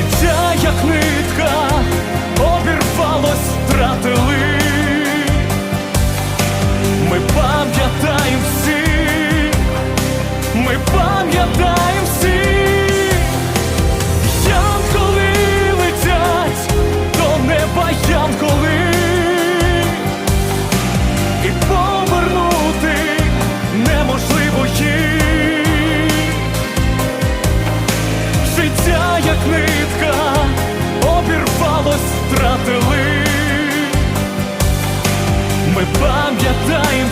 Життя, як нитка, обірвалось, втратили. Ми пам'ятаємо всі, ми пам'ятаємо як нитка, обірвалось, втратили. Ми пам'ятаємо